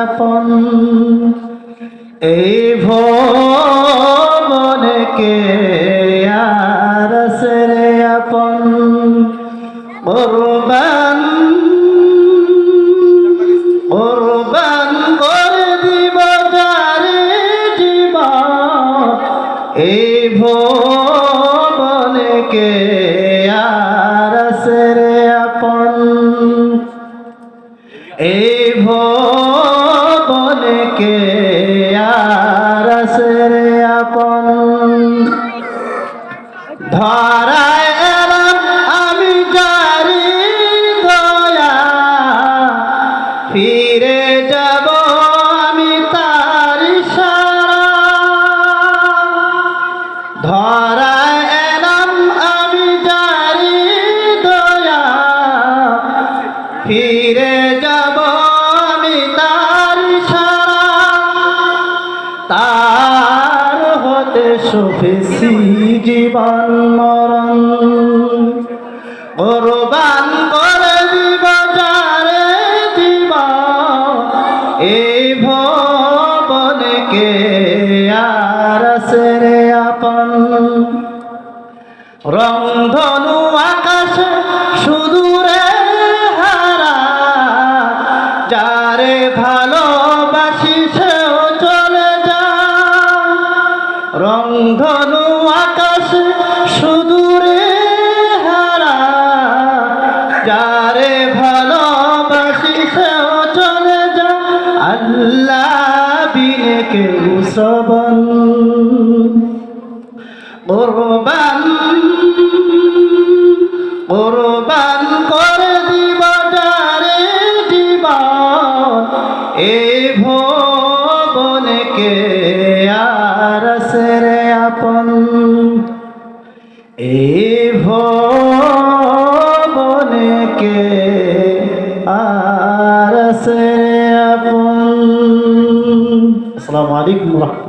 আপন এই আরসরে আপন? কোরবান কোরবান করে দিব যারে জীবন এই ভবনকে এই ভবনকে আরসের আপন? ধরায় এলাম আমি জারি দয়া। ফিরে যাব আমি তার সারা। ধরায় হতে সফেছি জীবন মরণ। কোরবান করে দিব যারে দিব এই ভবনকে আর সেরে আপন? রংধনু আকাশে সুদূরে রংধনু আকাশে সুদূরে হারা, যারে ভালোবাসি সেও চলে যা আল্লাহ বিনে কেউ শ্রবণ। কোরবান কোরবান করে দিব যারে জীবন এই সেরে আপন এই ভবনকে আর আপন? আসসালামু আলাইকুম